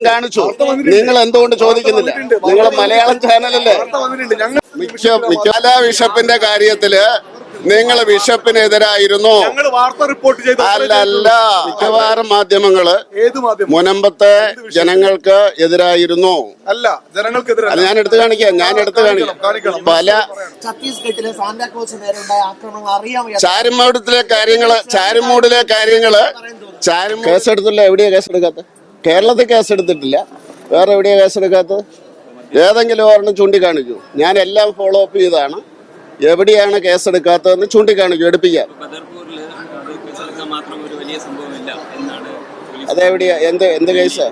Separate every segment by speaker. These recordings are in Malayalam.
Speaker 1: കാണിച്ചു. നിങ്ങൾ എന്തുകൊണ്ട് ചോദിക്കുന്നില്ല? നിങ്ങൾ മലയാളം ചാനലല്ലേ? മിക്ക മിക്ക പല ബിഷപ്പിന്റെ കാര്യത്തിൽ നിങ്ങൾ ബിഷപ്പിനെതിരായിരുന്നു.
Speaker 2: ഞങ്ങൾ വാർത്ത റിപ്പോർട്ട് ചെയ്തു
Speaker 1: അല്ല അല്ല മിക്കവാറും മാധ്യമങ്ങൾ
Speaker 2: ഏത് മാധ്യമം?
Speaker 1: മുനമ്പത്തെ ജനങ്ങൾക്ക് എതിരായിരുന്നു.
Speaker 2: അല്ല
Speaker 1: ജനങ്ങൾക്ക് ഞാൻ എടുത്തു കാണിക്കാം. ഞാൻ എടുത്തു കാണിക്കാം. പല
Speaker 3: ഛത്തീസ്ഗഡിലെ സാന്താക്ലോസ് നേരെ ആക്രമണങ്ങൾ
Speaker 1: ചാരുമൂടത്തിലെ കാര്യങ്ങൾ ചാരുമൂടിലെ കാര്യങ്ങൾ ചാരും കേസെടുത്തില്ല. എവിടെയാ കേസെടുക്കാത്ത കേരളത്തിൽ കേസ് എടുത്തിട്ടില്ല വേറെ എവിടെയാ കേസെടുക്കാത്തത്? ഏതെങ്കിലും ഒരെണ്ണം ചൂണ്ടിക്കാണിക്കൂ. ഞാൻ എല്ലാം ഫോളോ അപ്പ് ചെയ്താണ് എവിടെയാണ് കേസ് കേസെടുക്കാത്തതെന്ന് ചൂണ്ടിക്കാണിക്കൂ എടുപ്പിക്കാൻ അതെവിടെയാ? എന്ത് എന്ത് കേസ്?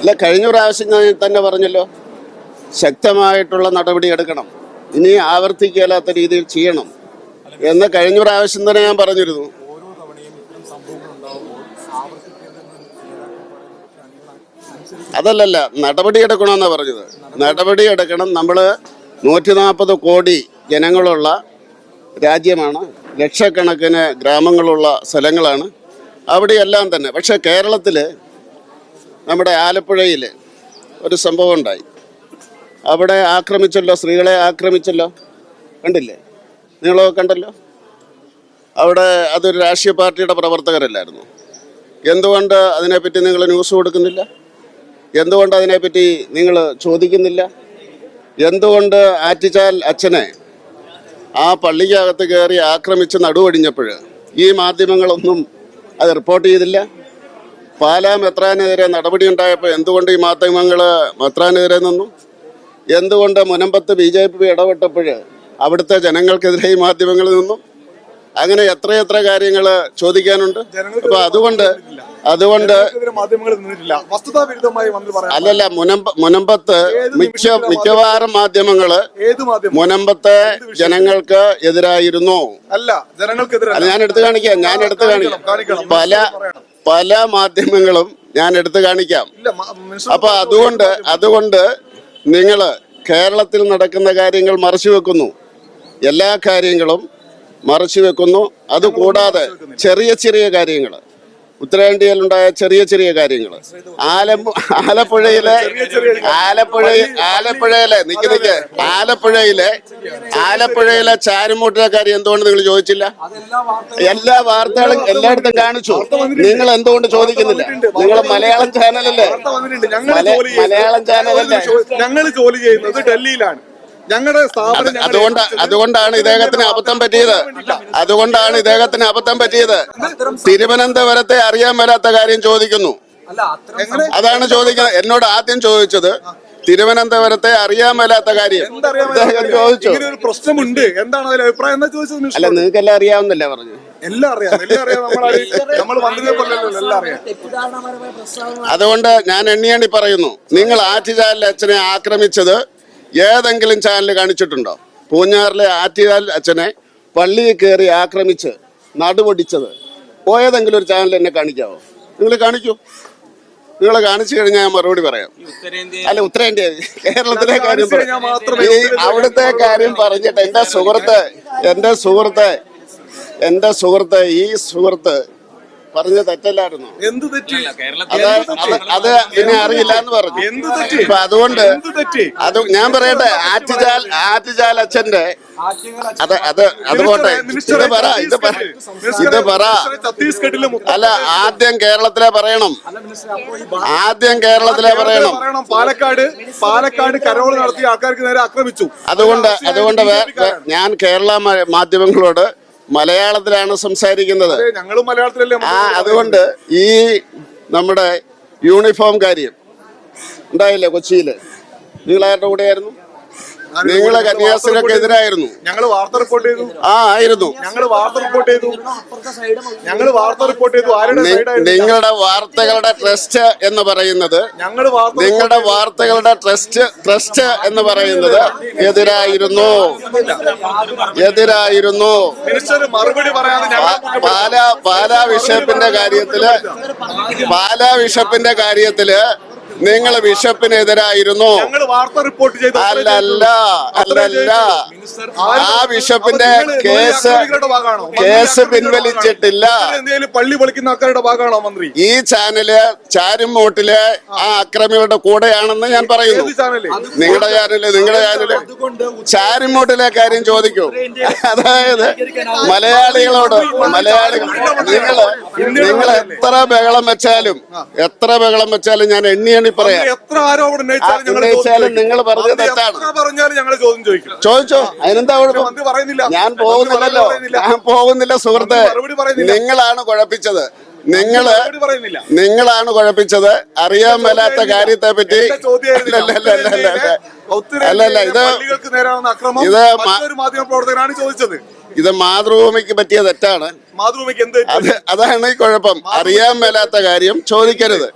Speaker 1: അല്ല കഴിഞ്ഞ പ്രാവശ്യം ഞാൻ തന്നെ പറഞ്ഞല്ലോ. ശക്തമായിട്ടുള്ള നടപടി എടുക്കണം. ഇനി ആവർത്തിക്കാത്ത രീതിയിൽ ചെയ്യണം. എന്ന് കഴിഞ്ഞ പ്രാവശ്യം തന്നെ ഞാൻ പറഞ്ഞിരുന്നു. അതല്ലല്ല നടപടി എടുക്കണമെന്നാണ് പറഞ്ഞത്. നടപടി എടുക്കണം. നമ്മൾ നൂറ്റി നാൽപ്പത് കോടി ജനങ്ങളുള്ള രാജ്യമാണ്. ലക്ഷക്കണക്കിന് ഗ്രാമങ്ങളുള്ള സ്ഥലങ്ങളാണ്. അവിടെയെല്ലാം തന്നെ. പക്ഷെ കേരളത്തിൽ നമ്മുടെ ആലപ്പുഴയിൽ ഒരു സംഭവം ഉണ്ടായി. അവിടെ ആക്രമിച്ചല്ലോ? സ്ത്രീകളെ ആക്രമിച്ചല്ലോ? കണ്ടില്ലേ? നിങ്ങളൊക്കെ കണ്ടല്ലോ? അവിടെ അതൊരു രാഷ്ട്രീയ പാർട്ടിയുടെ പ്രവർത്തകരല്ലായിരുന്നു. എന്തുകൊണ്ട് അതിനെപ്പറ്റി നിങ്ങൾ ന്യൂസ് കൊടുക്കുന്നില്ല? എന്തുകൊണ്ട് അതിനെപ്പറ്റി നിങ്ങൾ ചോദിക്കുന്നില്ല? എന്തുകൊണ്ട് ആറ്റിച്ചാൽ അച്ഛനെ ആ പള്ളിക്കകത്ത് കയറി ആക്രമിച്ച് നടുവടിഞ്ഞപ്പോൾ ഈ മാധ്യമങ്ങളൊന്നും അത് റിപ്പോർട്ട് ചെയ്തില്ല? പാലാ മെത്രാനെതിരെ നടപടി ഉണ്ടായപ്പോൾ എന്തുകൊണ്ട് ഈ മാധ്യമങ്ങൾ മെത്രാനെതിരെ നിന്നു? എന്തുകൊണ്ട് മുനമ്പത്ത് ബി ജെ പി ഇടപെട്ടപ്പോൾ അവിടുത്തെ ജനങ്ങൾക്കെതിരെ ഈ മാധ്യമങ്ങളിൽ നിന്നും അങ്ങനെ എത്രയെത്ര കാര്യങ്ങൾ ചോദിക്കാനുണ്ട്? അപ്പൊ അതുകൊണ്ട് അതുകൊണ്ട് അല്ലല്ല മുനമ്പ മുനമ്പത്ത് മിക്ക മിക്കവാറും
Speaker 2: മാധ്യമങ്ങൾ
Speaker 1: മുനമ്പത്തെ ജനങ്ങൾക്ക് എതിരായിരുന്നു.
Speaker 2: അല്ല
Speaker 1: ജനങ്ങൾക്ക് ഞാൻ എടുത്തു കാണിക്കാം ഞാൻ എടുത്തു കാണിക്കാം. പല പല മാധ്യമങ്ങളും ഞാൻ എടുത്തു കാണിക്കാം. അപ്പൊ അതുകൊണ്ട് അതുകൊണ്ട് നിങ്ങൾ കേരളത്തിൽ നടക്കുന്ന കാര്യങ്ങൾ മറച്ചു വെക്കുന്നു. എല്ലാ കാര്യങ്ങളും മറച്ചു വെക്കുന്നു. അതുകൂടാതെ ചെറിയ ചെറിയ കാര്യങ്ങൾ. ഉത്തരേന്ത്യയിലുണ്ടായ ചെറിയ ചെറിയ കാര്യങ്ങൾ. ആലപ്പു ആലപ്പുഴയിലെ ആലപ്പുഴ ആലപ്പുഴയിലെ നിക്ക് നിക്ക് ആലപ്പുഴയിലെ ആലപ്പുഴയിലെ ചാരുമൂട്ടിലെ കാര്യം എന്തുകൊണ്ട് നിങ്ങൾ ചോദിച്ചില്ല? എല്ലാ വാർത്തകളും എല്ലായിടത്തും കാണിച്ചു. നിങ്ങൾ എന്തുകൊണ്ട് ചോദിക്കുന്നില്ല? നിങ്ങൾ മലയാളം ചാനലല്ലേ? മലയാളം ചാനലല്ലേ?
Speaker 2: ഞങ്ങൾ ജോലി ചെയ്യുന്നത് ഡൽഹിയിലാണ്. ഞങ്ങളുടെ സ്ഥാപനം
Speaker 1: അതുകൊണ്ട് അതുകൊണ്ടാണ് ഇദ്ദേഹത്തിന് അബദ്ധം പറ്റിയത്. അതുകൊണ്ടാണ് ഇദ്ദേഹത്തിന് അബദ്ധം പറ്റിയത്. തിരുവനന്തപുരത്തെ അറിയാൻ വരാത്ത കാര്യം ചോദിക്കുന്നു. അതാണ് ചോദിക്കുന്നത്. എന്നോട് ആദ്യം ചോദിച്ചത് തിരുവനന്തപുരത്തെ അറിയാൻ മേലാത്ത കാര്യം. ചോദിച്ചു.
Speaker 2: പ്രശ്നമുണ്ട്. എന്താണ് അതിൽ അഭിപ്രായം? എന്താ ചോദിച്ചത്
Speaker 1: അല്ല നിങ്ങൾക്കെല്ലാം അറിയാവുന്നല്ലേ പറഞ്ഞു.
Speaker 2: എല്ലാം അറിയാം. എല്ലാം അറിയാം. നമ്മൾ നമ്മൾ വന്നതേ പോലല്ലോ എല്ലാം അറിയാം.
Speaker 1: അതുകൊണ്ട് ഞാൻ എണ്ണിയണ്ണി പറയുന്നു. നിങ്ങൾ ആറ്റുചാലിൽ അച്ഛനെ ആക്രമിച്ചത് ഏതെങ്കിലും ചാനൽ കാണിച്ചിട്ടുണ്ടോ? പൂഞ്ഞാറിലെ ആറ്റിയാൽ അച്ഛനെ പള്ളിയിൽ കയറി ആക്രമിച്ച് നടുപൊടിച്ചത് പോയതെങ്കിലും ഒരു ചാനൽ എന്നെ കാണിക്കാവോ? നിങ്ങൾ കാണിക്കൂ. നിങ്ങൾ കാണിച്ചു കഴിഞ്ഞാൽ ഞാൻ മറുപടി പറയാം. അല്ല ഉത്തരേന്ത്യ. കേരളത്തിലെ കാര്യം ഈ അവിടുത്തെ കാര്യം പറഞ്ഞിട്ട് എന്റെ സുഹൃത്ത് എന്റെ സുഹൃത്ത് എന്റെ സുഹൃത്ത് ഈ സുഹൃത്ത് പറഞ്ഞ തെറ്റല്ലായിരുന്നു?
Speaker 2: എന്ത് തെറ്റി?
Speaker 1: അത് പിന്നെ അറിയില്ല എന്ന് പറഞ്ഞു.
Speaker 2: എന്ത് തെറ്റി?
Speaker 1: അപ്പൊ അതുകൊണ്ട്
Speaker 2: എന്ത് തെറ്റി?
Speaker 1: അത് ഞാൻ പറയട്ടെ ആറ്റുചാൽ ആറ്റുചാൽ അച്ഛന്റെ അത് അത് അത് പോട്ടെ ഇത് പറ ഇത് പറ ഇത് പറ.
Speaker 2: ഛത്തീസ്ഗഡിലും
Speaker 1: അല്ല ആദ്യം കേരളത്തിലെ പറയണം. ആദ്യം കേരളത്തിലെ പറയണം.
Speaker 2: പാലക്കാട് പാലക്കാട് കരോൾ നടത്തിയ ആൾക്കാർക്ക് നേരെ ആക്രമിച്ചു.
Speaker 1: അതുകൊണ്ട് അതുകൊണ്ട് ഞാൻ കേരള മാധ്യമങ്ങളോട് മലയാളത്തിലാണ് സംസാരിക്കുന്നത്.
Speaker 2: ഞങ്ങളും മലയാളത്തിലല്ലേ
Speaker 1: ആ അതുകൊണ്ട് ഈ നമ്മുടെ യൂണിഫോം കാര്യം ഉണ്ടായില്ലേ കൊച്ചിയിൽ? നിങ്ങളാരുടെ കൂടെയായിരുന്നു? നിങ്ങൾ കന്യാസ്ത്രീക്ക് എതിരായിരുന്നു.
Speaker 2: ഞങ്ങൾ വാർത്ത റിപ്പോർട്ട് ചെയ്തു.
Speaker 1: ആ ആയിരുന്നു.
Speaker 2: ഞങ്ങൾ വാർത്ത റിപ്പോർട്ട് ചെയ്തു.
Speaker 3: അപ്പുറത്തെ സൈഡ്
Speaker 2: ഞങ്ങൾ വാർത്ത റിപ്പോർട്ട് ചെയ്തു.
Speaker 1: നിങ്ങളുടെ വാർത്തകളുടെ ട്രസ്റ്റ് എന്ന് പറയുന്നത്
Speaker 2: ഞങ്ങൾ വാർത്ത
Speaker 1: നിങ്ങളുടെ വാർത്തകളുടെ ട്രസ്റ്റ് ട്രസ്റ്റ് എന്ന് പറയുന്നത് എതിരായിരുന്നു. എതിരായിരുന്നു.
Speaker 2: മിനിസ്റ്റർ മറുപടി
Speaker 1: പാലാ പാലാ ബിഷപ്പിന്റെ കാര്യത്തിൽ പാലാ ബിഷപ്പിന്റെ കാര്യത്തിൽ നിങ്ങൾ ബിഷപ്പിനെതിരായിരുന്നു അല്ലല്ല അല്ലല്ല. ആ ബിഷപ്പിന്റെ കേസ് കേസ് പിൻവലിച്ചിട്ടില്ല.
Speaker 2: പള്ളി പൊളിക്കുന്ന ആൾക്കാരുടെ ഭാഗമാണോ മന്ത്രി?
Speaker 1: ഈ ചാനൽ ചാരുമൂട്ടിലെ ആ അക്രമികളുടെ കൂടെയാണെന്ന് ഞാൻ പറയുന്നു. നിങ്ങളുടെ ചാനൽ നിങ്ങളുടെ ചാനൽ. ചാരുമൂട്ടിലെ കാര്യം ചോദിക്കൂ. അതായത് മലയാളികളോട് മലയാളികൾ നിങ്ങൾ നിങ്ങൾ എത്ര ബഹളം വെച്ചാലും എത്ര ബഹളം വെച്ചാലും ഞാൻ എണ്ണി എണ്ണി പറയാം.
Speaker 2: എത്ര ആരോപണം ഉന്നയിച്ചാലും ഞങ്ങൾ
Speaker 1: ഉന്നയിച്ചാലും നിങ്ങൾ പറഞ്ഞത്
Speaker 2: മന്ത്രി
Speaker 1: തെറ്റാണ്.
Speaker 2: എത്ര പറഞ്ഞാലും ഞങ്ങൾ ചോദ്യം ചോദിക്കും.
Speaker 1: ചോദിച്ചോ? അതിനെന്താ കുഴപ്പം?
Speaker 2: മന്ത്രി പറയുന്നില്ല.
Speaker 1: ഞാൻ
Speaker 2: മന്ത്രി
Speaker 1: പോകുന്നില്ലല്ലോ.
Speaker 2: പറയുന്നില്ല.
Speaker 1: ഞാൻ പോകുന്നില്ല സുഹൃത്തെ.
Speaker 2: മറുപടി പറയുന്നില്ല.
Speaker 1: നിങ്ങളാണ് കുഴപ്പിച്ചത്.
Speaker 2: നിങ്ങൾ
Speaker 1: നിങ്ങളാണ് കുഴപ്പിച്ചത്. അറിയാൻ മേലാത്ത കാര്യത്തെ പറ്റി
Speaker 2: അല്ലല്ല ചോദ്യമായിരുന്നില്ല.
Speaker 1: അല്ല അല്ല അല്ല അല്ല അല്ല.
Speaker 2: ഉത്തരേന്ത്യയിലെ
Speaker 1: അല്ല അല്ല ഇത് ഇത്
Speaker 2: മാധ്യമപ്രവർത്തകനാണ് ചോദിച്ചത്.
Speaker 1: ഇത് മാതൃഭൂമിക്ക് പറ്റിയ തെറ്റാണ്.
Speaker 2: മാതൃഭൂമിക്ക് എന്ത്
Speaker 1: അത് അതാണ് ഈ കുഴപ്പം. അറിയാൻ മേലാത്ത കാര്യം ചോദിക്കരുത്.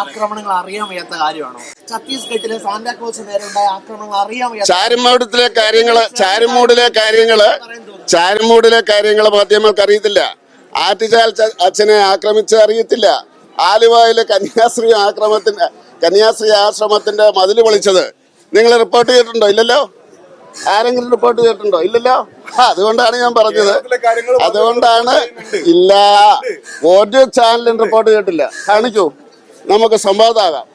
Speaker 3: ആക്രമണങ്ങൾ അറിയാൻ വയ്യാത്ത കാര്യമാണോ? ഛത്തീസ്ഗഡിലെ സാന്താക്ലോസ് നേരെ ഉണ്ടായ ആക്രമണങ്ങൾ അറിയാൻ
Speaker 1: ചാരുമൂടത്തിലെ കാര്യങ്ങൾ ചാരുമൂടിലെ കാര്യങ്ങൾ ചാരുമൂടിലെ കാര്യങ്ങൾ മാധ്യമങ്ങൾക്ക് അറിയത്തില്ല. ആറ്റുചാൽ അച്ഛനെ ആക്രമിച്ച് അറിയത്തില്ല. ആലുവയിലെ കന്യാസ്ത്രീ ആക്രമത്തിന്റെ കന്യാസ്ത്രീ ആശ്രമത്തിന്റെ മതിൽ പൊളിച്ചത്. നിങ്ങൾ റിപ്പോർട്ട് ചെയ്തിട്ടുണ്ടോ? ഇല്ലല്ലോ? ആരെങ്കിലും റിപ്പോർട്ട് ചെയ്തിട്ടുണ്ടോ? ഇല്ലല്ലോ? അതുകൊണ്ടാണ് ഞാൻ പറഞ്ഞത്. അതുകൊണ്ടാണ് ഇല്ല. ഓഡിയോ ചാനലും റിപ്പോർട്ട് ചെയ്തിട്ടില്ല. കാണിക്കൂ. നമുക്ക് സംവാദമാകാം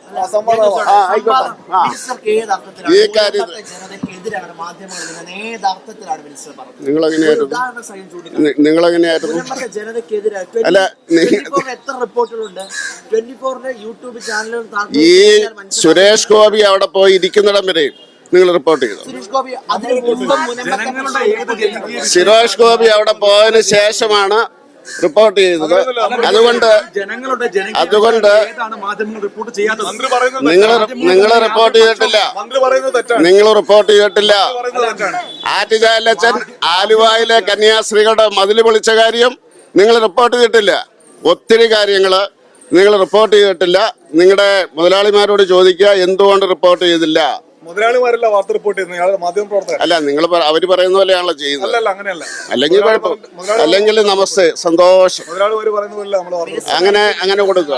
Speaker 1: ഈ കാര്യത്തിൽ-
Speaker 3: ഭൂരിപക്ഷ മാധ്യമങ്ങൾ ഇതിനെ ഏത് അർത്ഥത്തിലാണ് മിനിസ്റ്റർ പറഞ്ഞത്?
Speaker 1: നിങ്ങൾ
Speaker 3: ഒരു
Speaker 1: എങ്ങനെയായിരുന്നു
Speaker 3: ഉദാഹരണം സഹിതം ചൂണ്ടിക്കാണിച്ചു.
Speaker 1: നിങ്ങൾ എങ്ങനെയായിരുന്നു
Speaker 3: ഭൂരിപക്ഷ ജനതയ്ക്കെതിരായി
Speaker 1: അല്ല, നീ-
Speaker 3: 24 ന് എത്ര റിപ്പോർട്ടുകളുണ്ട്? ട്വന്റി ഫോറിന്റെ യൂട്യൂബ് ചാനലുകൾ
Speaker 1: ഈ സുരേഷ് ഗോപി അവിടെ പോയി ഇരിക്കുന്നിടം വരെ നിങ്ങൾ റിപ്പോർട്ട് ചെയ്തു?
Speaker 3: സുരേഷ് ഗോപി അതിന് മുമ്പ് മുനമ്പത്തെ
Speaker 1: സുരേഷ് ഗോപി അവിടെ പോയതിനു ശേഷമാണ് റിപ്പോർട്ട് ചെയ്തത് അതുകൊണ്ട്
Speaker 4: ജനങ്ങളുടെ
Speaker 1: അതുകൊണ്ട് നിങ്ങൾ നിങ്ങൾ റിപ്പോർട്ട് ചെയ്തിട്ടില്ല.
Speaker 2: മന്ത്രി പറയുന്നത് തെറ്റാണ്.
Speaker 1: നിങ്ങൾ റിപ്പോർട്ട് ചെയ്തിട്ടില്ല. ആറ്റുചാലച്ചൻ ആലുവായിലെ കന്യാസ്ത്രീകളുടെ മതിൽ വിളിച്ച കാര്യം നിങ്ങൾ റിപ്പോർട്ട് ചെയ്തിട്ടില്ല. ഒത്തിരി കാര്യങ്ങൾ നിങ്ങൾ റിപ്പോർട്ട് ചെയ്തിട്ടില്ല. നിങ്ങളുടെ മുതലാളിമാരോട് ചോദിക്കുക എന്തുകൊണ്ട് റിപ്പോർട്ട് ചെയ്തില്ല?
Speaker 2: മുതലാളിമാരല്ല വാർത്ത റിപ്പോർട്ട് ചെയ്യുന്നത് മാധ്യമ പ്രവർത്തകർ.
Speaker 1: അല്ല നിങ്ങൾ അവർ പറയുന്ന പോലെയാണല്ലോ ചെയ്യുന്നത്.
Speaker 2: അല്ലല്ല അങ്ങനെയല്ല.
Speaker 1: അല്ലെങ്കിൽ കുഴപ്പം അല്ലെങ്കിൽ നമസ്തേ സന്തോഷം.
Speaker 2: മുതലാളിമാർ പറയുന്ന പോലെ നമ്മൾ
Speaker 1: അങ്ങനെ അങ്ങനെ കൊടുക്കുക.